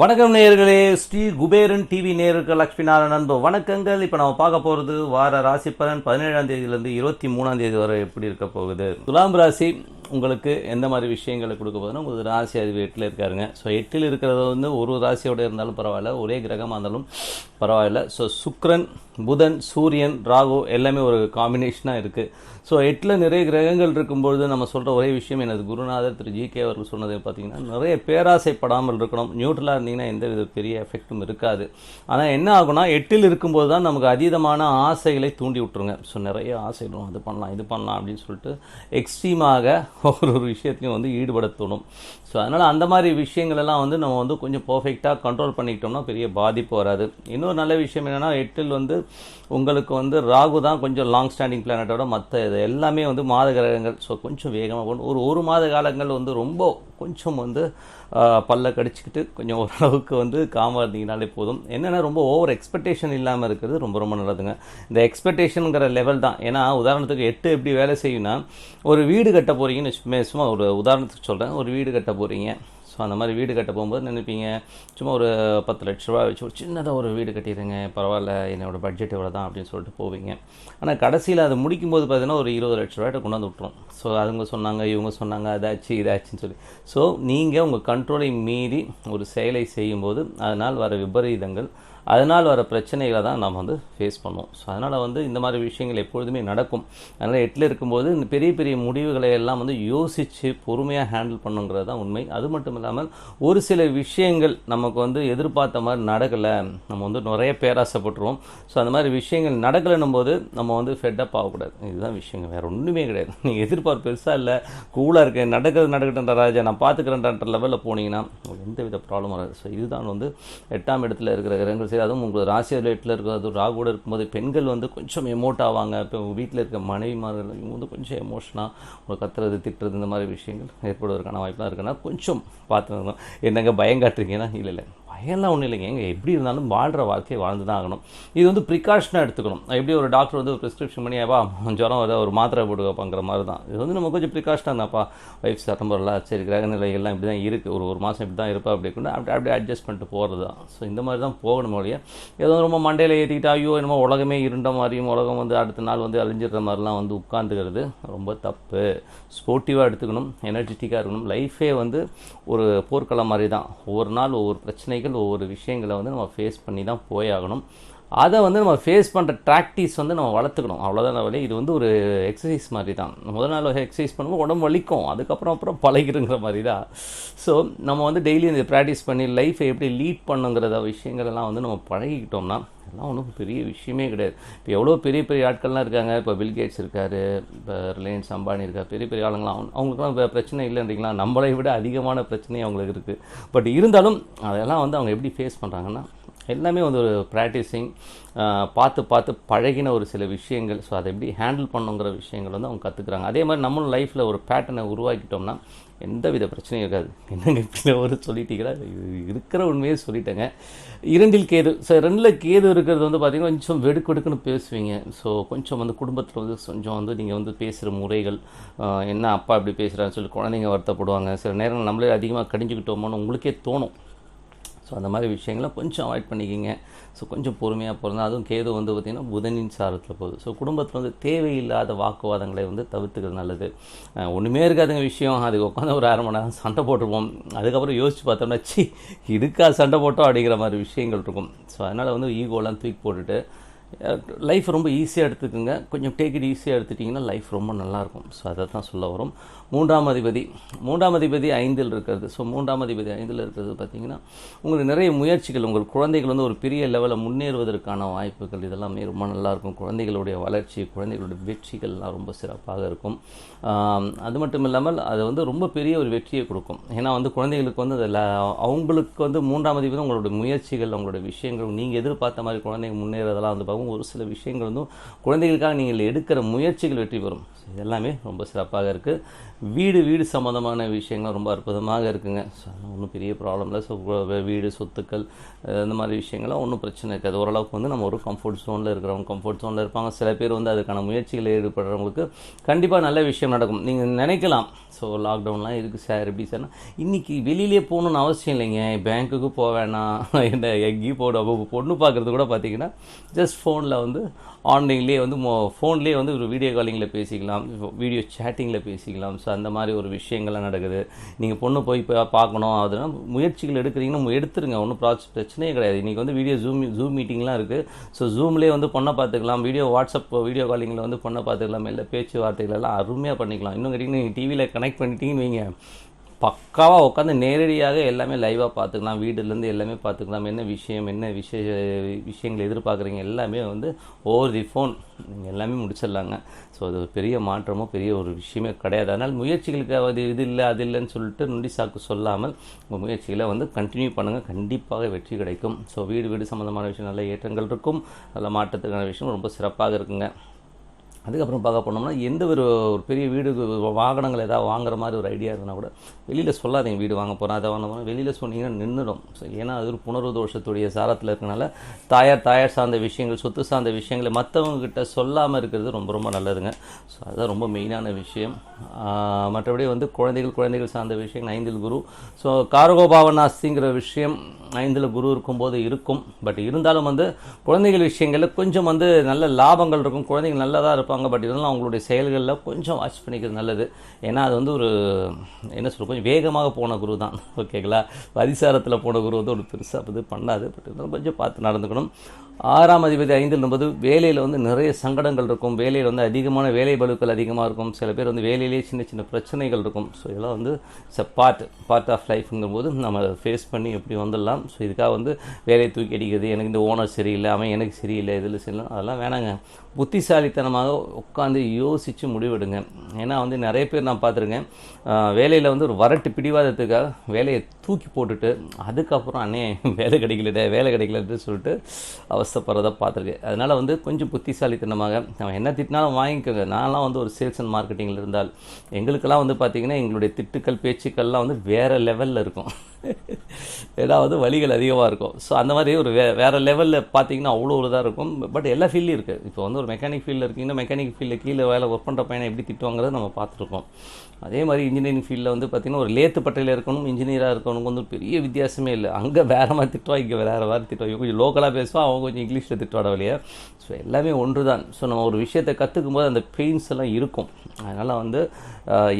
வணக்கம் நேயர்களே ஸ்ரீ குபேரன் டிவி நேயர்கள் லக்ஷ்மி நாராயண அன்பு வணக்கங்கள். இப்போ நம்ம பார்க்க போகிறது வார ராசி பலன் பதினேழாம் தேதியிலேருந்து இருபத்தி மூணாம் தேதி வரை எப்படி இருக்க போகுது? துலாம் ராசி உங்களுக்கு எந்த மாதிரி விஷயங்களை கொடுக்க போதுன்னா உங்களுக்கு ராசி அறிவு எட்டில் இருக்காருங்க. ஸோ எட்டில் இருக்கிறது வந்து ஒரு ராசியோட இருந்தாலும் பரவாயில்ல ஒரே கிரகமாக இருந்தாலும் பரவாயில்ல. ஸோ சுக்ரன் புதன் சூரியன் ராகு எல்லாமே ஒரு காம்பினேஷனாக இருக்குது ஸோ எட்டில் நிறைய கிரகங்கள் இருக்கும்பொழுது நம்ம சொல்கிற ஒரே விஷயம் எனது குருநாதர் திரு ஜி கே அவர்கள் சொன்னது பார்த்தீங்கன்னா நிறைய பேராசைப்படாமல் இருக்கணும். நியூட்ரலாக இருந்தீங்கன்னா எந்த வித பெரிய எஃபெக்ட்டும் இருக்காது. ஆனால் என்ன ஆகும்னா எட்டில் இருக்கும்போது தான் நமக்கு அதீதமான ஆசைகளை தூண்டி விட்டுருங்க. ஸோ நிறைய ஆசைகளும் அது பண்ணலாம் இது பண்ணலாம் அப்படின்னு சொல்லிட்டு எக்ஸ்ட்ரீமாக ஒரு ஒரு விஷயத்தையும் வந்து ஈடுபட தோணும் ஸோ அதனால் அந்த மாதிரி விஷயங்களெல்லாம் வந்து நம்ம வந்து கொஞ்சம் பர்ஃபெக்டாக கண்ட்ரோல் பண்ணிக்கிட்டோம்னா பெரிய பாதிப்பு வராது. இன்னொரு நல்ல விஷயம் என்னென்னா எட்டில் வந்து உங்களுக்கு வந்து ராகு தான் கொஞ்சம் லாங் ஸ்டாண்டிங் பிளானட்டோட மற்ற இது எல்லாமே வந்து மாத கிரகங்கள். ஸோ கொஞ்சம் வேகமாக ஒரு ஒரு மாத காலங்கள் வந்து ரொம்ப கொஞ்சம் வந்து பல்ல கடிச்சிக்கிட்டு கொஞ்சம் ஓரளவுக்கு வந்து காமாக இருந்தீங்கனாலே போதும். என்னென்னா ரொம்ப ஓவர் எக்ஸ்பெக்டேஷன் இல்லாமல் இருக்கிறது ரொம்ப ரொம்ப நல்லதுங்க. இந்த எக்ஸ்பெக்டேஷனுங்கிற லெவல் தான். ஏன்னா உதாரணத்துக்கு எட்டு எப்படி வேலை செய்யும்னா ஒரு வீடு கட்ட போகிறீங்கன்னு சும்மா சும்மா ஒரு உதாரணத்துக்கு சொல்கிறேன் ஒரு வீடு கட்ட போகிறீங்க ஸோ அந்த மாதிரி வீடு கட்ட போகும்போது நினைப்பீங்க சும்மா ஒரு பத்து லட்ச ரூபா வச்சு ஒரு சின்னதாக ஒரு வீடு கட்டிடுங்க பரவாயில்ல என்னோடய பட்ஜெட் இவ்வளோ தான் அப்படின்னு சொல்லிட்டு போவீங்க. ஆனால் கடைசியில் அதை முடிக்கும்போது பார்த்தீங்கன்னா ஒரு இருபது லட்ச ரூபாய்ட்ட கொண்டு வந்து விட்ரும் ஸோ அவங்க சொன்னாங்க இவங்க சொன்னாங்க அதாச்சு இதாச்சுன்னு சொல்லி. ஸோ நீங்கள் உங்கள் கண்ட்ரோலை மீறி ஒரு செயலை செய்யும்போது அதனால் வர விபரீதங்கள் அதனால் வர பிரச்சனைகளை தான் நம்ம வந்து ஃபேஸ் பண்ணுவோம். ஸோ அதனால் வந்து இந்த மாதிரி விஷயங்கள் எப்பொழுதுமே நடக்கும். அதனால் எட்டில் இருக்கும்போது இந்த பெரிய பெரிய முடிவுகளை எல்லாம் வந்து யோசித்து பொறுமையாக ஹேண்டில் பண்ணுங்கிறது தான் உண்மை. அது மட்டும் இல்லாமல் ஒரு சில விஷயங்கள் நமக்கு வந்து எதிர்பார்த்த மாதிரி நடக்கலை. நம்ம வந்து நிறைய பேராசைப்பட்டுருவோம். ஸோ அந்த மாதிரி விஷயங்கள் நடக்கலைன்னும் போது நம்ம வந்து ஃபெட்டப் ஆகக்கூடாது. இதுதான் விஷயங்கள். வேறு ஒன்றுமே கிடையாது. நீங்கள் எதிர்பார்ப்பு பெருசாக இல்லை. கூலாக இருக்கேன். நடக்கிறது நடக்கட்டுன்ற ராஜா. நான் பார்த்துக்கிறேன்ற லெவலில் போனீங்கன்னா எந்த வித ப்ராப்ளம் வராது. ஸோ இதுதான் வந்து எட்டாம் இடத்துல இருக்கிற கிரகங்கள் சரி அதுவும் உங்களுக்கு ராசி ரேட்டில் இருக்கிறது ராகுவோட இருக்கும்போது பெண்கள் வந்து கொஞ்சம் எமோட் ஆவாங்க. இப்போ வீட்டில் இருக்க மனைவிமார்கள் இவங்க வந்து கொஞ்சம் எமோஷனாக உங்களை கத்துறது திட்டுறது இந்த மாதிரி விஷயங்கள் ஏற்படுவதற்கான வாய்ப்பெலாம் இருக்குன்னா கொஞ்சம் பார்த்துருந்தோம் என்னங்க பயம் காட்டுறீங்கன்னா? இல்லை இல்லை. பயம்லாம் ஒன்றும் இல்லைங்க. எங்கே எப்படி இருந்தாலும் வாழ்கிற வாழ்க்கையை வாழ்ந்து தான் ஆகணும். இது வந்து ப்ரிகாஷனாக எடுத்துக்கணும். எப்படி ஒரு டாக்டர் வந்து ஒரு ப்ரிஸ்கிரிப்ஷன் பண்ணி ஏப்பா ஜுரம் வர ஒரு மாத்திரை போட்டுக்கப்பாங்கிற மாதிரி தான் இது வந்து நம்ம கொஞ்சம் ப்ரிகாஷனாக இருந்தாப்பா ஒய்ஃப் சட்டம் சரி கிரக நிலைகள்லாம் இப்படி தான் இருக்குது ஒரு ஒரு மாதம் இப்படி தான் இருப்பா அப்படி கொண்டு அப்படி அப்படியே அட்ஜஸ்ட் பண்ணிட்டு போகிறது தான் ஸோ இந்த மாதிரி தான் போகணும் ஒழிய ஏதோ ரொம்ப மண்டையில் ஏற்றிக்கிட்டா ஐயோ என்னமோ உலகமே இருண்ட மாதிரியும் உலகம் வந்து அடுத்த நாள் வந்து அழிஞ்சிடுற மாதிரிலாம் வந்து உட்காந்துக்கிறது ரொம்ப தப்பு. ஸ்போர்ட்டிவாக எடுத்துக்கணும் எனர்ஜெட்டிக்காக இருக்கணும். லைஃபே வந்து ஒரு போர்க்களம் மாதிரி தான் ஒவ்வொரு நாள் ஒவ்வொரு பிரச்சனைகள் ஒவ்வொரு விஷயங்களை வந்து நம்ம ஃபேஸ் பண்ணி தான் போயாகணும். அதை வந்து நம்ம ஃபேஸ் பண்ணுற ப்ராக்டிஸ் வந்து நம்ம வளர்த்துக்கணும். அவ்வளோதான் வழி இது வந்து ஒரு எக்ஸசைஸ் மாதிரி தான் முதல் நாள் எக்ஸசைஸ் பண்ணும்போது உடம்பு வலிக்கும். அதுக்கப்புறம் அப்புறம் பழகிருங்கிற மாதிரி தான் ஸோ நம்ம வந்து டெய்லி இந்த ப்ராக்டிஸ் பண்ணி லைஃப்பை எப்படி லீட் பண்ணுங்கிறத விஷயங்களெல்லாம் வந்து நம்ம பழகிக்கிட்டோம்னா எல்லாம் ஒன்றும் பெரிய விஷயமே கிடையாது. இப்போ எவ்வளோ பெரிய பெரிய ஆட்கள்லாம் இருக்காங்க. இப்போ பில்கேட்ஸ் இருக்கார் இப்போ ரிலையன்ஸ் அம்பானி இருக்கார் பெரிய பெரிய ஆளுங்களாம். அவங்க- அவங்களுக்குலாம் இப்போ பிரச்சனை இல்லைன்றீங்களா? நம்மளை விட அதிகமான பிரச்சனை அவங்களுக்கு இருக்குது பட் இருந்தாலும் அதெல்லாம் வந்து அவங்க எப்படி ஃபேஸ் பண்ணுறாங்கன்னா எல்லாமே வந்து ஒரு ப்ராக்டிஸிங் பார்த்து பார்த்து பழகின ஒரு சில விஷயங்கள். ஸோ அதை எப்படி ஹேண்டில் பண்ணுங்கிற விஷயங்கள் வந்து அவங்க கற்றுக்குறாங்க அதே மாதிரி நம்மளும் லைஃப்பில் ஒரு பேட்டர்னை உருவாக்கிட்டோம்னா எந்த வித பிரச்சனையும் இருக்காது. என்னங்க இப்படி ஒரு சொல்லிட்டீங்களா? இருக்கிற உண்மையே சொல்லிட்டேங்க. இரண்டில் கேது ஸோ ரெண்டில் கேது இருக்கிறது வந்து பார்த்திங்கன்னா கொஞ்சம் வெடுக்கு வெடுக்குன்னு பேசுவீங்க. ஸோ கொஞ்சம் வந்து குடும்பத்தில் வந்து கொஞ்சம் வந்து நீங்கள் வந்து பேசுகிற முறைகள் என்ன அப்பா இப்படி பேசுகிறான்னு சொல்லி குழந்தைங்க வருத்தப்படுவாங்க. சில நேரம் நம்மளே அதிகமாக கடிஞ்சுக்கிட்டோமோன்னு உங்களுக்கே தோணும். ஸோ அந்த மாதிரி விஷயங்களை கொஞ்சம் அவாய்ட் பண்ணிக்கிங்க. ஸோ கொஞ்சம் பொறுமையாக போகிறது அதுவும் கேது வந்து பார்த்திங்கன்னா புதனின் சாரத்தில் போகுது. ஸோ குடும்பத்தில் வந்து தேவையில்லாத வாக்குவாதங்களை வந்து தவிர்த்துக்கிறது நல்லது. ஒன்றுமே இருக்காதுங்க விஷயம். அதுக்கு உட்காந்து ஒரு அரை மணி நேரம் சண்டை போட்டுருப்போம் அதுக்கப்புறம் யோசிச்சு பார்த்தோம்னா சி இதுக்கா சண்டை போட்டோம் அப்படிங்கிற மாதிரி விஷயங்கள் இருக்கும். ஸோ அதனால் வந்து ஈகோலாம் தூக்கி போட்டுட்டு லைஃப் ரொம்ப ஈஸியாக எடுத்துக்கோங்க. கொஞ்சம் டேக் இட் ஈஸியாக எடுத்துட்டிங்கன்னா லைஃப் ரொம்ப நல்லாயிருக்கும். ஸோ அதை தான் சொல்ல வரும். மூன்றாம் அதிபதி. மூன்றாம் அதிபதி ஐந்தில் இருக்கிறது. ஸோ மூன்றாம் அதிபதி ஐந்தில் இருக்கிறது பார்த்தீங்கன்னா உங்களுக்கு நிறைய முயற்சிகள் உங்கள் குழந்தைகள் வந்து ஒரு பெரிய லெவலில் முன்னேறுவதற்கான வாய்ப்புகள் இதெல்லாமே ரொம்ப நல்லாயிருக்கும். குழந்தைகளுடைய வளர்ச்சி குழந்தைகளுடைய வெற்றிகள்லாம் ரொம்ப சிறப்பாக இருக்கும். அது மட்டும் இல்லாமல் அது வந்து ரொம்ப பெரிய ஒரு வெற்றியை கொடுக்கும். ஏன்னா வந்து குழந்தைகளுக்கு வந்து அதில் அவங்களுக்கு வந்து மூன்றாம் அதிபதி உங்களுடைய முயற்சிகள் அவங்களுடைய விஷயங்கள் நீங்கள் எதிர்பார்த்த மாதிரி குழந்தைங்க முன்னேறதெல்லாம் வந்து பார்க்கும் ஒரு சில விஷயங்கள் வந்து குழந்தைகளுக்காக நீங்கள் எடுக்கிற முயற்சிகள் வெற்றி பெறும். ஸோ எல்லாமே ரொம்ப சிறப்பாக இருக்குது வீடு வீடு சம்மந்தமான விஷயங்கள் ரொம்ப அற்புதமாக இருக்குங்க. ஸோ ஒன்றும் பெரிய ப்ராப்ளம் இல்லை. ஸோ வீடு சொத்துக்கள் இந்த மாதிரி விஷயங்கள்லாம் ஒன்றும் பிரச்சனை இருக்காது. ஓரளவுக்கு வந்து நம்ம ஒரு கம்ஃபர்ட் ஜோனில் இருக்கிறவங்க கம்ஃபர்ட் ஜோனில் இருப்பாங்க. சில பேர் வந்து அதுக்கான முயற்சிகளில் ஈடுபடுறவங்களுக்கு கண்டிப்பாக நல்ல விஷயம் நடக்கும். நீங்கள் நினைக்கலாம். ஸோ லாக்டவுன்லாம் இருக்குது சார் எப்படி சார் இன்றைக்கி வெளியிலே போகணுன்னு அவசியம் இல்லைங்க. பேங்க்குக்கு போக வேணாம். என்ன எங்கேயும் போட பொண்ணு பார்க்குறது கூட பார்த்திங்கன்னா ஜஸ்ட் ஃபோனில் வந்து ஆன்லைன்லேயே வந்து மோ ஃபோன்லேயே வந்து ஒரு வீடியோ காலிங்கில் பேசிக்கலாம் வீடியோ சேட்டிங்கில் பேசிக்கலாம். ஸோ அந்த மாதிரி ஒரு விஷயங்கள்லாம் நடக்குது. நீங்கள் பொண்ணு போய் இப்போ பார்க்கணும் அதெல்லாம் முயற்சிகள் எடுக்கிறீங்கன்னா எடுத்துருங்க. ஒன்றும் ப்ராச் பிரச்சனையே கிடையாது. இன்றைக்கி வந்து வீடியோ ஜூம் ஜூம் மீட்டிங்லாம் இருக்குது ஸோ ஜூம்லேயே வந்து பொண்ணை பார்த்துக்கலாம். வீடியோ வாட்ஸ்அப் வீடியோ காலிங்கில் வந்து பொண்ணை பார்த்துக்கலாம். இல்லை பேச்சுவார்த்தைகள் எல்லாம் அருமையாக பண்ணிக்கலாம். இன்னும் கேட்டிங்கன்னா நீங்கள் டிவியில் கனெக்ட் பண்ணிட்டீங்கன்னு வைங்க. பக்காவாக உட்காந்து நேரடியாக எல்லாமே லைவாக பார்த்துக்கலாம். வீடுலேருந்து எல்லாமே பார்த்துக்கலாம். என்ன விஷயம் என்ன விஷய விஷயங்கள் எதிர்பார்க்குறீங்க எல்லாமே வந்து ஓவர் தி ஃபோன் நீங்கள் எல்லாமே முடிச்சிடலாங்க. ஸோ அது ஒரு பெரிய மாற்றமோ பெரிய ஒரு விஷயமே கிடையாது. அதனால் முயற்சிகளுக்கு அது இது இல்லை அது இல்லைன்னு சொல்லிட்டு நொண்டி சாக்கு சொல்லாமல் உங்கள் முயற்சிகளை வந்து கண்டினியூ பண்ணுங்கள் கண்டிப்பாக வெற்றி கிடைக்கும். ஸோ வீடு வீடு சம்மந்தமான விஷயம் நல்ல ஏற்றங்கள் இருக்கும். நல்ல மாற்றத்துக்கான விஷயம் ரொம்ப சிறப்பாக இருக்குங்க. அதுக்கப்புறம் பார்க்க போனோம்னா எந்த ஒரு ஒரு பெரிய வீடு வாகனங்கள் ஏதாவது வாங்குற மாதிரி ஒரு ஐடியா இருந்தால் கூட வெளியில் சொல்லாதீங்க வீடு வாங்க போகிறோம் அதை வாங்க போகிறோம் வெளியில் சொன்னீங்கன்னா நின்றுடும் ஏன்னா அது ஒரு புனர்வு தோஷத்துடைய சாரத்தில் இருக்கனால தாயார் தாயார் சார்ந்த விஷயங்கள் சொத்து சார்ந்த விஷயங்களை மற்றவங்கக்கிட்ட சொல்லாமல் இருக்கிறது ரொம்ப ரொம்ப நல்லதுங்க. ஸோ அதுதான் ரொம்ப மெயினான விஷயம். மற்றபடி வந்து குழந்தைகள் குழந்தைகள் சார்ந்த விஷயங்கள் ஐந்தில் குரு. ஸோ காரகோபாவனாஸ்திங்கிற விஷயம் ஐந்தில் குரு இருக்கும்போது இருக்கும். பட் இருந்தாலும் வந்து குழந்தைகள் விஷயங்களில் கொஞ்சம் வந்து நல்ல லாபங்கள் இருக்கும். குழந்தைகள் நல்லதாக இருப்பாங்க. பட் இருந்தாலும் அவங்களுடைய செயல்களில் கொஞ்சம் வாட்ச் பண்ணிக்கிறது நல்லது. ஏன்னா அது வந்து ஒரு என்ன சொல்கிறது கொஞ்சம் வேகமாக போன குரு தான். ஓகேங்களா அதிசாரத்தில் போன குரு வந்து ஒரு பெருசாக இது பண்ணாது. பட் இருந்தாலும் கொஞ்சம் பார்த்து நடந்துக்கணும். ஆறாம் அதிபதி ஐந்தில் என்பது வேலையில் வந்து நிறைய சங்கடங்கள் இருக்கும். வேலையில் வந்து அதிகமான வேலை பளுக்கள் அதிகமாக இருக்கும். சில பேர் வந்து வேலையிலேயே சின்ன சின்ன பிரச்சனைகள் இருக்கும். ஸோ இதெல்லாம் வந்து it's a part part of லைஃப்ங்கும் போது நம்ம ஃபேஸ் பண்ணி எப்படி வந்துடலாம்? ஸோ இதுக்காக வந்து வேலையை தூக்கி அடிக்கிறது எனக்கு இந்த ஓனர் சரியில்லை அவன் எனக்கு சரியில்லை இதில் சரியில்லை அதெல்லாம் வேணாங்க. புத்திசாலித்தனமாக உட்காந்து யோசித்து முடிவெடுங்க. ஏன்னா வந்து நிறைய பேர் நான் பார்த்துருக்கேன் வேலையில் வந்து ஒரு வரட்டு பிடிவாதத்துக்காக வேலையை தூக்கி போட்டுட்டு அதுக்கப்புறம் அண்ணே வேலை கிடைக்கலடே வேலை கிடைக்கலன்னு சொல்லிட்டு அவஸ்தைப்படுறத பார்த்துருக்கேன். அதனால் வந்து கொஞ்சம் புத்திசாலித்தனமாக நம்ம என்ன திட்டினாலும் வாங்கிக்கோங்க. நான்லாம் வந்து ஒரு சேல்ஸ் அண்ட் மார்க்கெட்டிங்கில் இருந்தால் எங்களுக்கெல்லாம் வந்து பார்த்திங்கன்னா எங்களுடைய திட்டுக்கள் பேச்சுக்கள்லாம் வந்து வேறு லெவலில் இருக்கும். ஏன்னா வந்து வழிகள் அதிகமாக இருக்கும். ஸோ அந்த மாதிரி ஒரு வே வேறு லெவலில் பார்த்தீங்கன்னா அவ்வளோ ஒரு இதாக இருக்கும். பட் எல்லா ஃபீல்ட்லையும் இருக்குது இப்போ வந்து ஒரு மெக்கானிக் ஃபீல்டில் இருக்கீங்கன்னா மெக்கானிக் ஃபீல்டில் கீழே வேலை ஒர்க் பண்ணுற பையனை எப்படி திட்டுவாங்கிறத நம்ம பார்த்துருக்கோம். அதே மாதிரி இன்ஜினியரிங் ஃபீல்டில் வந்து பார்த்திங்கன்னா ஒரு லேத்து பட்டையில் இருக்கணும் இன்ஜினியராக இருக்கணும் வந்து பெரிய வித்தியாசமே இல்லை. அங்கே வேறு மாதிரி திட்டுவா இங்கே வேறு மாதிரி திட்டுவா இவங்க கொஞ்சம் லோக்கலாக பேசுவோம் அவங்க கொஞ்சம் இங்கிலீஷில் திட்டுவாட வழியா. ஸோ எல்லாமே ஒன்று தான் ஸோ நம்ம ஒரு விஷயத்தை கற்றுக்கும் போது அந்த பெயின்ஸ் எல்லாம் இருக்கும். அதனால் வந்து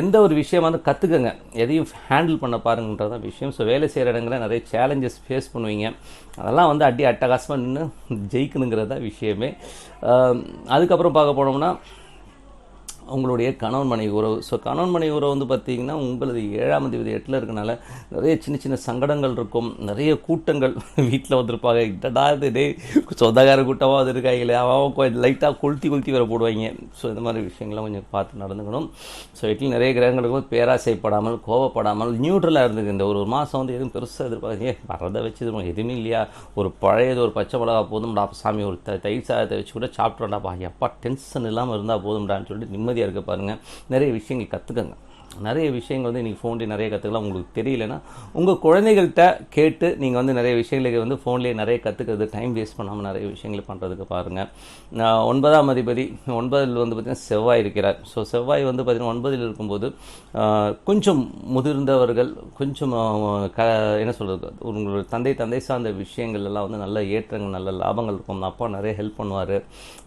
எந்த ஒரு விஷயமா வந்து கற்றுக்கங்க எதையும் ஹேண்டில் பண்ண பாருங்கன்றது தான் விஷயம். ஸோ வேலை செய்கிற இடங்களில் நிறைய சேலஞ்சஸ் ஃபேஸ் பண்ணுவீங்க. அதெல்லாம் வந்து அடி அட்டகாசமாக நின்று ஜெயிக்கணுங்கிறது தான் விஷயமே. அதுக்கப்புறம் பார்க்க போனோம்னா உங்களுடைய கணவன் மனைவி உறவு. ஸோ கணவன் மனைவி உறவு வந்து பார்த்தீங்கன்னா உங்களது ஏழாம் தேதி எட்டில் இருக்கனால நிறைய சின்ன சின்ன சங்கடங்கள் இருக்கும். நிறைய கூட்டங்கள் வீட்டில் வந்திருப்பாங்க. இட்டடா இது? டே சொந்தக்கார கூட்டமாக அது இருக்காங்களே அவன் கொஞ்சம் லைட்டாக கொளுத்தி கொளுத்தி வர போடுவாங்க ஸோ இந்த மாதிரி விஷயங்கள்லாம் கொஞ்சம் பார்த்து நடந்துக்கணும். ஸோ எட்டில் நிறைய கிரகங்களுக்கு பேராசைப்படாமல் கோவப்படாமல் நியூட்ரலாக இருந்தது இந்த ஒரு மாதம் வந்து எதுவும் பெருசாக எதிர்பார்க்க வரதை வச்சு எதுவுமே இல்லையா? ஒரு பழையது ஒரு பச்சை மிளகா போதும்டா. சாமி ஒரு த தயிர் சாதத்தை வச்சு கூட சாப்பிட்றோம்டாப்பா எப்பா டென்ஷன் இல்லாமல் இருந்தால் போதும்டான்னு சொல்லிட்டு நிம்மதியாக இருக்க பாருங்கள் நிறைய விஷயங்கள் கற்றுக்கங்க நிறைய விஷயங்கள் வந்து நீங்கள் ஃபோன்லேயே நிறைய கற்றுக்கலாம் உங்களுக்கு தெரியலன்னா உங்கள் குழந்தைகள்கிட்ட கேட்டு நீங்கள் வந்து நிறைய விஷயங்களை வந்து ஃபோன்லேயே நிறைய கற்றுக்கிறது டைம் வேஸ்ட் பண்ணாமல் நிறைய விஷயங்களை பண்ணுறதுக்கு பாருங்கள் ஒன்பதாம் அதிபதி ஒன்பதில் வந்து பார்த்திங்கன்னா செவ்வாய் இருக்கிறார். ஸோ செவ்வாய் வந்து பார்த்திங்கன்னா ஒன்பதில் இருக்கும்போது கொஞ்சம் முதிர்ந்தவர்கள் கொஞ்சம் க என்ன சொல்கிறது உங்களோட தந்தை தந்தை சார்ந்த விஷயங்கள் எல்லாம் வந்து நல்ல ஏற்றங்கள் நல்ல லாபங்கள் இருக்கும். அப்பா நிறைய ஹெல்ப் பண்ணுவார்.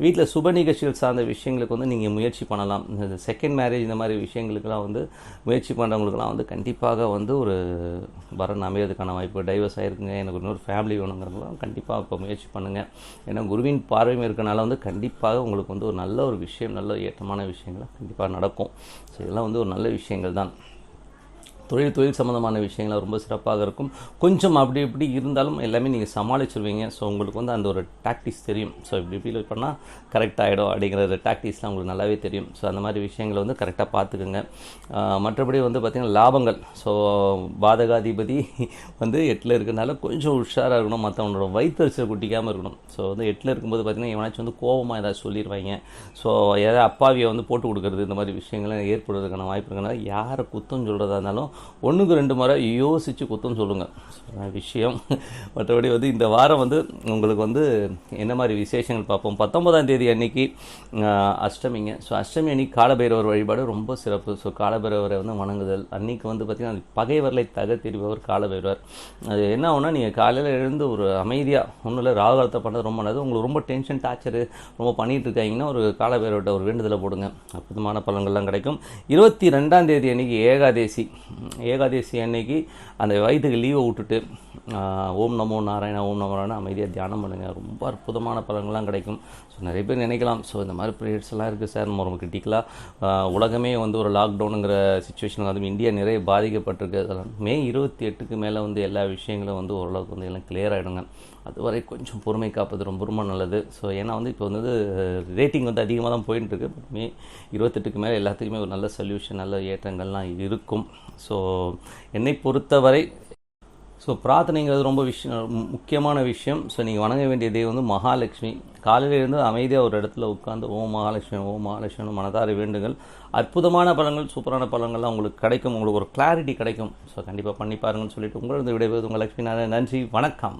வீட்டில் சுப நிகழ்ச்சிகள் சார்ந்த விஷயங்களுக்கு வந்து நீங்கள் முயற்சி பண்ணலாம். செகண்ட் மேரேஜ் இந்த மாதிரி விஷயங்களுக்கெல்லாம் வந்து முயற்சி பண்ணுறவங்களுக்குலாம் வந்து கண்டிப்பாக வந்து ஒரு வரன் அமையறதுக்கான வாய்ப்பு டைவர்ஸ் ஆகிருக்குங்க எனக்கு இன்னொரு ஃபேமிலி வேணுங்கிறவங்களும் கண்டிப்பாக இப்போ முயற்சி பண்ணுங்கள் ஏன்னா குருவின் பார்வையும் இருக்கனால வந்து கண்டிப்பாக உங்களுக்கு வந்து ஒரு நல்ல ஒரு விஷயம் நல்ல ஏற்றமான விஷயங்கள்லாம் கண்டிப்பாக நடக்கும். ஸோ இதெல்லாம் வந்து ஒரு நல்ல விஷயங்கள் தான் தொழில் தொழில் சம்மந்தமான விஷயங்கள் ரொம்ப சிறப்பாக இருக்கும். கொஞ்சம் அப்படி இப்படி இருந்தாலும் எல்லாமே நீங்கள் சமாளிச்சிருவீங்க. ஸோ உங்களுக்கு வந்து அந்த ஒரு டாக்டிக்ஸ் தெரியும். ஸோ இப்படி இப்படி பண்ணால் கரெக்ட் ஆகிடும் அப்படிங்கிற ஒரு உங்களுக்கு நல்லாவே தெரியும். ஸோ அந்த மாதிரி விஷயங்களை வந்து கரெக்டாக பார்த்துக்குங்க. மற்றபடி வந்து பார்த்திங்கன்னா லாபங்கள். ஸோ பாதகாதிபதி வந்து எட்டில் இருக்கிறனால கொஞ்சம் உஷாராக இருக்கணும். மற்றவனோட வயிற்றுச்சல் குட்டிக்காமல் இருக்கணும். ஸோ வந்து எட்டில் இருக்கும்போது பார்த்திங்கன்னா எவனாச்சும் வந்து கோபமாக ஏதாவது சொல்லிடுவாங்க ஸோ ஏதாவது அப்பாவியை வந்து போட்டு கொடுக்கறது இந்த மாதிரி விஷயங்கள்லாம் ஏற்படுறதுக்கான வாய்ப்பு இருக்கனால யாரை குத்தம் சொல்கிறதா இருந்தாலும் ஒன்றுக்கு ரெண்டு முறை யோசித்து குத்தம் சொல்லுங்கள் விஷயம். மற்றபடி வந்து இந்த வாரம் வந்து உங்களுக்கு வந்து என்ன மாதிரி விசேஷங்கள் பார்ப்போம். பத்தொன்பதாம் தேதி அன்னைக்கு அஷ்டமிங்க. ஸோ அஷ்டமி அன்னைக்கு காலபைரவர் வழிபாடு ரொம்ப சிறப்பு. ஸோ காலபைரவரை வந்து வணங்குதல். அன்னைக்கு வந்து பார்த்திங்கன்னா பகைவர்களை தகத்திருப்பவர் காலபைரவர். அது என்ன ஆகுனா நீங்கள் காலையில் எழுந்து ஒரு அமைதியாக ஒன்றும் இல்லை ராகுகாலத்தை பண்ணது ரொம்ப நல்லது. உங்களுக்கு ரொம்ப டென்ஷன் டார்ச்சரு ரொம்ப பண்ணிகிட்டு இருக்காங்கன்னா ஒரு காலபைரவர்கிட்ட ஒரு வேண்டுதலை போடுங்க. அற்புதமான பலன்கள்லாம் கிடைக்கும். இருபத்தி ரெண்டாம் தேதி அன்னைக்கு ஏகாதேசி. ஏகாதேசி அன்னைக்கு அந்த வயிற்றுக்கு லீவை விட்டுட்டு ஓம் நமோ நாராயணா ஓம் நமோ நாராயணா அமைதியாக தியானம் பண்ணுங்கள் ரொம்ப அற்புதமான பலன்கள்லாம் கிடைக்கும். ஸோ நிறைய பேர் நினைக்கலாம். ஸோ இந்த மாதிரி ப்ரேயர்ஸ் எல்லாம் இருக்குது சார் நம்ம ரொம்ப கிரிட்டிக்கலாக உலகமே வந்து ஒரு லாக்டவுனுங்கிற சுச்சுவேஷன் அதுவும் இந்தியா நிறைய பாதிக்கப்பட்டிருக்கு. அதெல்லாம் மே இருபத்தி எட்டுக்கு மேலே வந்து எல்லா விஷயங்களும் வந்து ஓரளவுக்கு வந்து எல்லாம் கிளியர் ஆகிடுங்க அதுவரை கொஞ்சம் பொறுமை காப்பது ரொம்ப ரொம்ப நல்லது. ஸோ ஏன்னா வந்து இப்போ வந்து ரேட்டிங் வந்து அதிகமாக தான் போயிட்டு இருக்கு மே இருபத்தெட்டுக்கு மேலே எல்லாத்துக்குமே ஒரு நல்ல சொல்யூஷன் நல்ல ஏற்றங்கள்லாம் இருக்கும். ஸோ என்னை பொறுத்தவரை ஸோ பிரார்த்தனைங்கிறது ரொம்ப விஷயம் முக்கியமான விஷயம். ஸோ நீங்கள் வணங்க வேண்டிய தெய்வம் வந்து மகாலட்சுமி. காலையிலேருந்து அமைதியாக ஒரு இடத்துல உட்காந்து ஓம் மகாலட்சுமி ஓம் மகாலட்சுமி மனதார வேண்டுங்கள். அற்புதமான பலங்கள் சூப்பரான பலங்கள்லாம் உங்களுக்கு கிடைக்கும். உங்களுக்கு ஒரு கிளாரிட்டி கிடைக்கும். ஸோ கண்டிப்பாக பண்ணி பாருங்கன்னு சொல்லிட்டு உங்களது விடைபெறுவது உங்கள் லட்சுமி நாராயணன். நன்றி வணக்கம்.